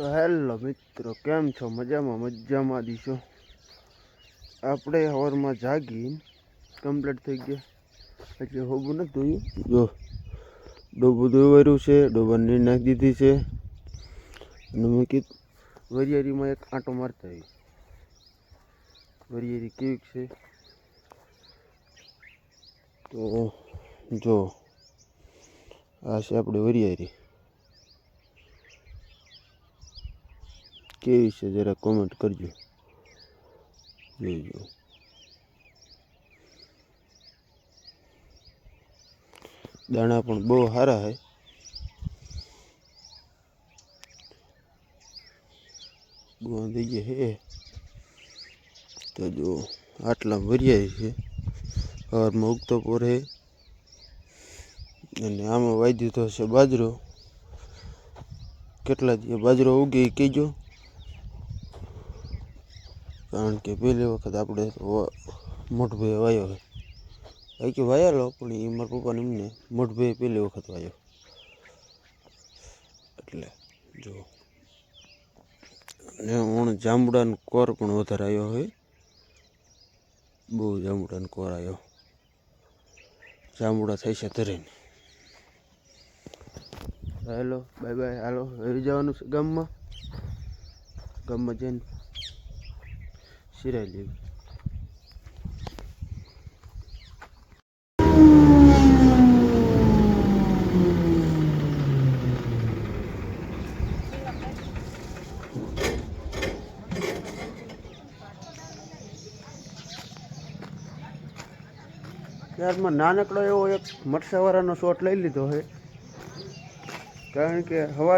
તો હેલો મિત્રો, કેમ છો? મજામાં મજામાં દીશો. આપણે હવરમાં જાગી કમ્પ્લીટ થઈ ગયા. એટલે હોબું નથી ધોયું જો, ડોબું ધોવાયું છે ડોબા નીર નાખી દીધી છે. અને મેં કીધું, વરિયાળીમાં એક આંટો મારતા આવી વરિયાળી કેવીક છે? તો, જો, આ છે આપણી વરિયાળી. કેવી છે જરા કોમેન્ટ કરજો જોઈજો દાણા પણ બહુ સારા છે બહુ થઈ ગયા છે તો જો આટલા ભર્યા છે સવારમાં ઉગતો પોર છે અને આમાં વાઈ તો છે બાજરો કેટલા દિવસ બાજરો ઉગે એ કહેજો કારણ કે પહેલી વખત આપણે મોટભાઈ વાયો હોય બાકી વાયેલો, પણ એ મારા પપ્પાને એમને મોટભાઈ પહેલી વખત વાયો. એટલે જો. અને હું જાંબુડાનો કોર પણ વધારે આવ્યો હોય. બહુ જાંબુડાનો કોર આવ્યો. જાંબુડા થાય છે ધરીને. Hello, bye bye. હાલો રહી જવાનું છે ગામમાં. ગામમાં જઈને સિરાઈ ત્યારમાં નાનકડો એવો એક મરસાવાળાનો શોટ લઈ લીધો છે કારણ કે હવા